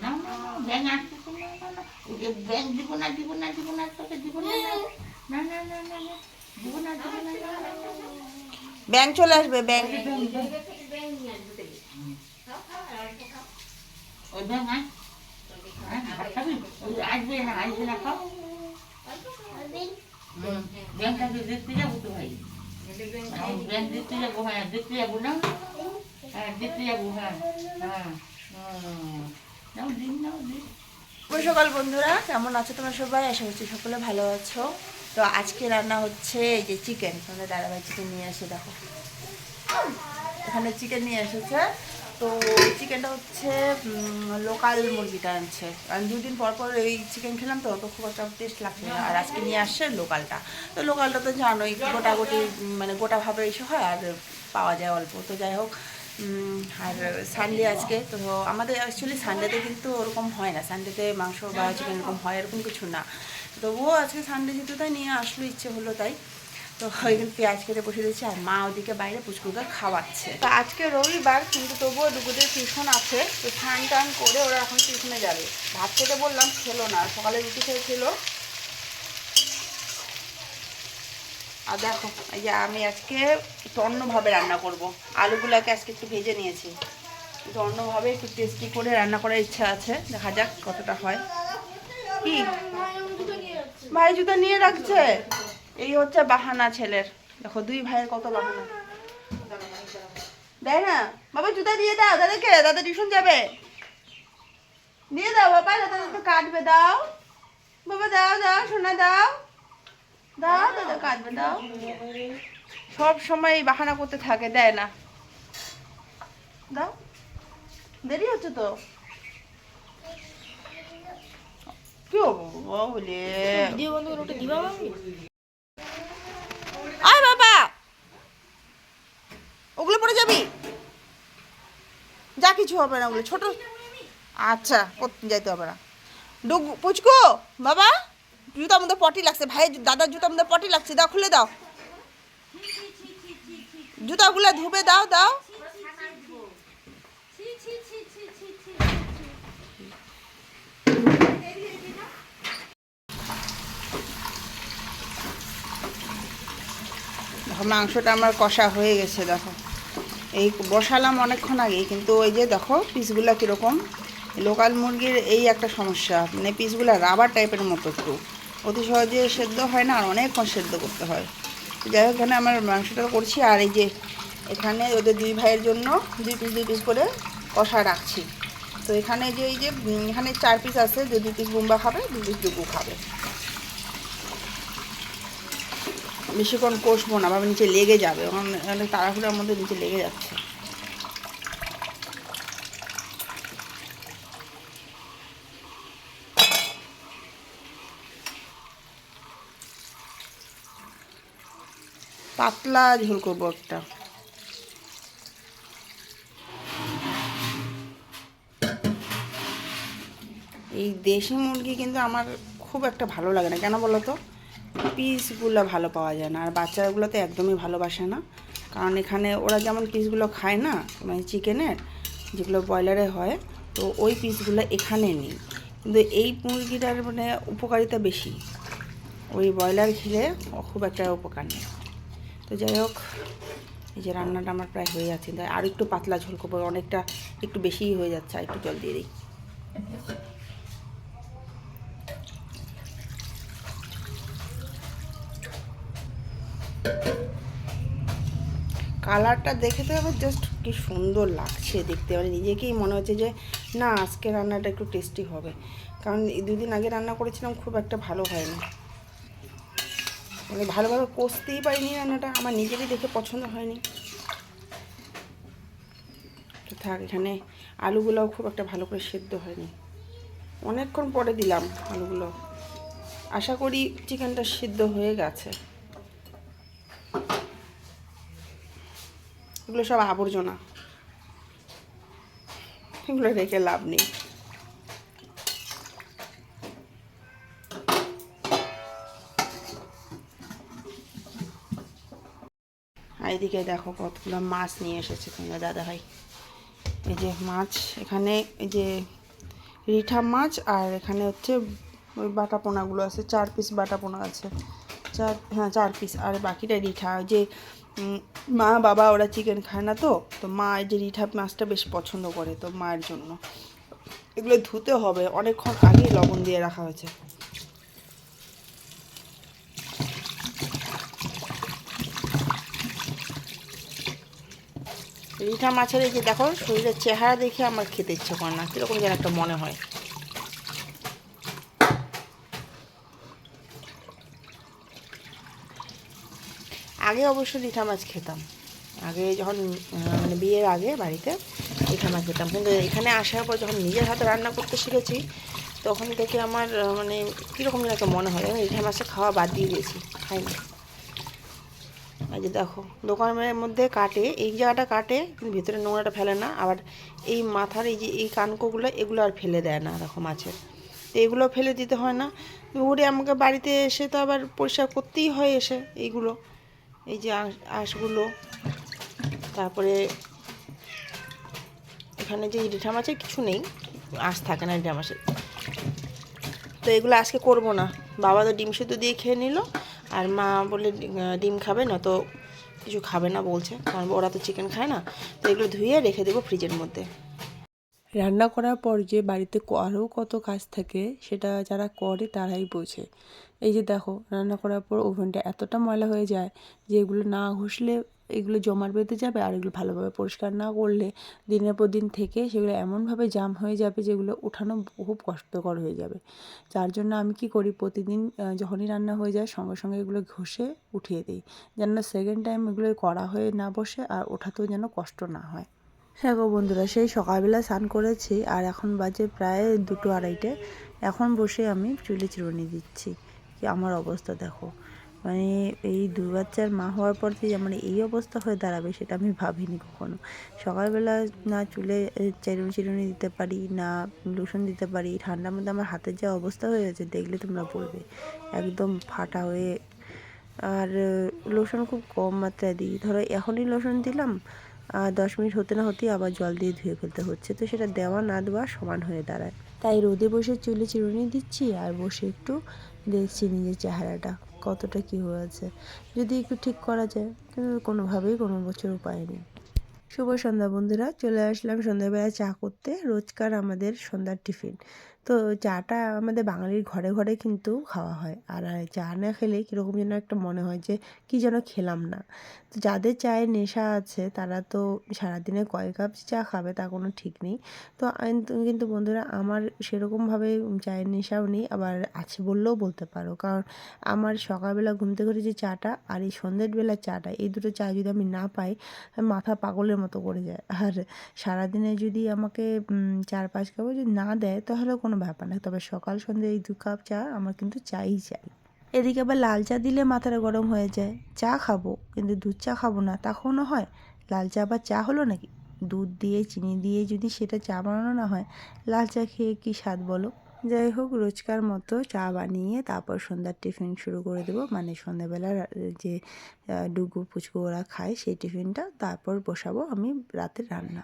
না না ব্যাং যে ব্যাং দিব না দিব না দিব না তোকে দিব না না না না না না না দিব দিব। ব্যাং চলে আসবে ব্যাং ওই ব্যাং হ্যাঁ, আসবে না আসবে না খাও ব্যাংটাকে দেখতে যাব তো ভাই হ্যাঁ, হ্যাঁ না হ্যাঁ হ্যাঁ হ্যাঁ সকাল বন্ধুরা, কেমন আছো তোমরা সবাই? আশা করছি সকলে ভালো আছো। তো আজকে রান্না হচ্ছে এই যে চিকেন তোমাদের দাদাভাই চিকেন নিয়ে এসে দেখো। এখানে চিকেন নিয়ে এসেছে। তো চিকেনটা হচ্ছে লোকাল মুরগিটা আনছে। কারণ দুদিন পর পর এই চিকেন খেলাম তো তো খুব একটা টেস্ট লাগছে না। আর আজকে নিয়ে আসছে লোকালটা তো লোকালটা তো জানোই গোটা গোটি উম, মানে গোটাভাবে এসে হয় আর পাওয়া যায় অল্প। তো যাই হোক আর সানডে আজকে তো আমাদের অ্যাকচুয়ালি সানডেতে কিন্তু ওরকম হয় না। সানডেতে মাংস বা চিকেন এরকম হয় এরকম কিছু না। তবুও আজকে সানডে যেহেতু তাই নিয়ে আসলো ইচ্ছে হলো তাই। তো ওইখানে পেঁয়াজ কেটে বসে দিয়েছি আর মা ওদিকে বাইরে পুচকুকে খাওয়াচ্ছে। তো আজকে রবিবার, কিন্তু তবুও দুপুরে টিউশন আছে, তো স্নান টান করে ওরা এখন টিউশনে যাবে। ভাত খেতে বললাম খেলো না, সকালে রুটি খেয়েছিল আর দেখো, এই যে আমি আজকে একটু অন্যভাবে রান্না করব। আলুগুলোকে আজকে একটু ভেজে নিয়েছি। একটু অন্যভাবে একটু টেস্টি করে রান্না করার ইচ্ছা আছে, দেখা যাক কতটা হয়। কি? ভাই জুতো নিয়ে রাখছে? এই হচ্ছে বাহানা ছেলের। দেখো, দুই ভাইয়ের কত বাহানা। দেয় না? বাবা, জুতা দিয়ে দাও দাদাকে দাদা টিউশন যাবে। দিয়ে দাও বাবা দাদা তো কাটবে, দাও। বাবা, দাও দাও, সোনা দাও। দাও দাদা কাটবে, দাও। সব সময় বাহানা করতে থাকে, দেয় না। দাও। দেরি হচ্ছে তো। কি হব বলে আয় বাবা ওগুলো পরে যাবি যা কিছু হবে না ওগুলো ছোট আচ্ছা যাইতে হবে না। ডুগ পুচকু, বাবা, জুতার মধ্যে পটি লাগছে। ভাই দাদার জুতার মধ্যে পটি লাগছে। দাও, খুলে দাও। জুতাগুলো ধুবে, দাও দাও। মাংসটা আমার কষা হয়ে গেছে, দেখো। এই বসালাম অনেকক্ষণ আগেই, কিন্তু ওই যে দেখো পিসগুলো কীরকম। লোকাল মুরগির এই একটা সমস্যা মানে পিসগুলো রাবার টাইপের মতো একটু। অতি সহজে সেদ্ধ হয় না, আর অনেকক্ষণ সেদ্ধ করতে হয়। যাই হোক, এখানে আমার মাংসটা করছি, আর এই যে এখানে ওদের দুই ভাইয়ের জন্য দুই পিস দুই পিস করে কষা রাখছি। তো এখানে যে, এই যে এখানে চার পিস আছে, যে দুই পিস বুম্বা খাবে, দুই পিস ডুবু খাবে। বেশিক্ষণ কষবো না ভাবে নিচে লেগে যাবে। অনেক তাড়াহুড়োর মধ্যে নিচে লেগে যাচ্ছে। পাতলা ঝোল করব একটা। এই দেশি মুরগি কিন্তু আমার খুব একটা ভালো লাগে না। কেন বলো তো? পিসগুলো ভালো পাওয়া যায় না। আর বাচ্চাগুলো তো একদমই ভালোবাসে না। কারণ এখানে ওরা যেমন পিসগুলো খায় না মানে চিকেনের যেগুলো ব্রয়লারে হয়, তো ওই পিসগুলো এখানে নেই। কিন্তু এই মুরগিটার মানে উপকারিতা বেশি। ওই ব্রয়লার খেলে খুব একটা উপকার নেই। তো যাই হোক, এই যে রান্নাটা আমার প্রায় হয়ে যাচ্ছে। আর একটু পাতলা ঝোল করব, অনেকটা একটু বেশিই হয়ে যাচ্ছে। আর একটু জল দিয়ে দিই। কালারটা দেখে তো আমার জাস্ট কি সুন্দর লাগছে দেখতে। মানে নিজেকেই মনে হচ্ছে যে, না, আজকে রান্নাটা একটু টেস্টি হবে। কারণ এই দুদিন আগে রান্না করেছিলাম, খুব একটা ভালো হয়নি। মানে ভালোভাবে কষতেই পারিনি রান্নাটা, আমার নিজেরই দেখে পছন্দ হয়নি। থাক, এখানে আলুগুলোও খুব একটা ভালো করে সেদ্ধ হয়নি। অনেকক্ষণ পরে দিলাম আলুগুলো। আশা করি চিকেনটা সিদ্ধ হয়ে গেছে। এগুলো সব আবর্জনা। এগুলো রেখে লাভ নেই। এদিকে দেখো কতগুলো মাছ নিয়ে এসেছে তোমার দাদা ভাই এই যে মাছ, এখানে এই যে রিঠা মাছ আর এখানে হচ্ছে ওই বাটা পোনাগুলো আছে, চার পিস বাটা পোনা আছে। চার হ্যাঁ চার পিস আর বাকিটা রিঠা যে মা, বাবা, ওরা চিকেন খায় না তো? তো মা যে রিঠা মাছটা বেশ পছন্দ করে তো মায়ের জন্য। এগুলো ধুতে হবে। অনেকক্ষণ আগে লবণ দিয়ে রাখা হয়েছে। রিঠা মাছের এই যে দেখো, শরীরের চেহারা দেখে আমার খেতে ইচ্ছে করে না। কীরকম যেন একটা মনে হয়। আগে অবশ্য রিঠা মাছ খেতাম। আগে যখন মানে বিয়ের আগে বাড়িতে রিঠা মাছ খেতাম। কিন্তু এখানে আসার পর যখন নিজের হাতে রান্না করতে শিখেছি, তখন থেকে আমার মানে কীরকম যেন একটা মনে হয়। আমি রিঠা মাছটা খাওয়া বাদ দিয়ে দিয়েছি খাই না এই যে দেখো, দোকানের মধ্যে কাটে, এই জায়গাটা কাটে, কিন্তু ভিতরে নোংরাটা ফেলে না। আবার এই মাথার এই যে, এই কানকোগুলো, এগুলো আর ফেলে দেয় না দেখো মাছের। তো এগুলো ফেলে দিতে হয় না। ঘুরে আমাকে বাড়িতে এসে তো আবার পরিষ্কার করতেই হয় এসে এইগুলো। এই যে আঁশ, আঁশগুলো। তারপরে এখানে যে রিঠা মাছের কিছু নেই। আঁশ থাকে না রিঠা মাছের তো এগুলো আজকে করব না। বাবা তো ডিম সেদ্ধ দিয়ে খেয়ে নিল, আর মা বলে ডিম খাবে, না তো কিছু খাবে না বলছে। কারণ ওরা তো চিকেন খায় না। তো এগুলো ধুয়ে রেখে দেবো ফ্রিজের মধ্যে। রান্না করার পর যে বাড়িতে আরও কত কাজ থাকে সেটা যারা করে তারাই বোঝে। এই যে দেখো, রান্না করার পর ওভেনটা এতটা ময়লা হয়ে যায় যে এগুলো না ঘষলে এগুলো জমাট বেঁধে যাবে আর এগুলো ভালোভাবে পরিষ্কার না করলে দিনের পর দিন থেকে সেগুলো এমনভাবে জাম হয়ে যাবে যেগুলো ওঠানো খুব কষ্টকর হয়ে যাবে। যার জন্য আমি কি করি, প্রতিদিন যখনই রান্না হয়ে যায় সঙ্গে সঙ্গে এগুলো ঘষে উঠিয়ে দিই। যেন সেকেন্ড টাইম এগুলো করা হয়ে না বসে আর ওঠাতেও যেন কষ্ট না হয়। হ্যাঁ গো বন্ধুরা, সেই সকালবেলা স্নান করেছি আর এখন বাজে প্রায় দুটো আড়াইটে। এখন বসে আমি চুলে চিরুনি দিচ্ছি। কি আমার অবস্থা দেখো। মানে এই দু বাচ্চার মা হওয়ার পর থেকে আমার এই অবস্থা হয়ে দাঁড়াবে সেটা আমি ভাবিনি কখনো। সকালবেলা না চুলে চিরুনি চিরুনি দিতে পারি, না লোশন দিতে পারি, ঠান্ডার মধ্যে আমার হাতের যা অবস্থা হয়ে গেছে দেখলে তোমরা বলবে, একদম ফাটা হয়ে। আর লোশন খুব কম মাত্রায় দিই। ধরো এখনই লোশন দিলাম দশ মিনিট হতে না হতেই আবার জল দিয়ে ধুয়ে ফেলতে হচ্ছে। তো সেটা দেওয়া না দেওয়া সমান হয়ে দাঁড়ায়। তাই রোদে বসে চুলে চিরুনি দিচ্ছি আর বসে একটু দেখছি নিজের চেহারাটা কতটা কী হয়েছে। যদি একটু ঠিক করা যায় কিন্তু কোনোভাবেই কোনো বছর উপায় নেই। শুভ সন্ধ্যা বন্ধুরা, চলে আসলাম সন্ধ্যাবেলা চা করতে। রোজকার আমাদের সন্ধ্যার টিফিন। তো চাটা আমাদের বাঙালির ঘরে ঘরে কিন্তু খাওয়া হয়। আর চা না খেলে কীরকম যেন একটা মনে হয় যে কি যেন খেলাম না। তো যাদের চায়ের নেশা আছে, তারা তো সারাদিনে কয় কাপ চা খাবে, তা কোনো ঠিক নেই। তো কিন্তু বন্ধুরা, আমার সেরকমভাবে চায়ের নেশাও নেই, আবার আছে বললেও বলতে পারো। কারণ আমার সকালবেলা ঘুম থেকে উঠে যে চাটা, আর এই সন্ধ্যের বেলার চাটা, এই দুটো চা যদি আমি না পাই, মাথা পাগলের মতো করে যায়। আর সারাদিনে যদি আমাকে চার পাঁচ কাপ যদি না দেয়, তাহলে কোনো ব্যাপার না। তবে সকাল সন্ধ্যে এই দু কাপ চা আমার কিন্তু চাই চাই। এদিকে আবার লাল চা দিলে মাথাটা গরম হয়ে যায়। চা খাব, কিন্তু দুধ চা খাব না তখনও হয়? লাল চা আবার চা হলো নাকি? দুধ দিয়ে, চিনি দিয়ে যদি সেটা চা বানানো না হয়, লাল চা খেয়ে কি স্বাদ বলো? যাই হোক, রোজকার মতো চা বানিয়ে তারপর সন্ধ্যার টিফিন শুরু করে দেবো। মানে সন্ধ্যাবেলা যে ডুগু পুচকু ওরা খায় সেই টিফিনটা, তারপর বসাবো আমি রাতের রান্না।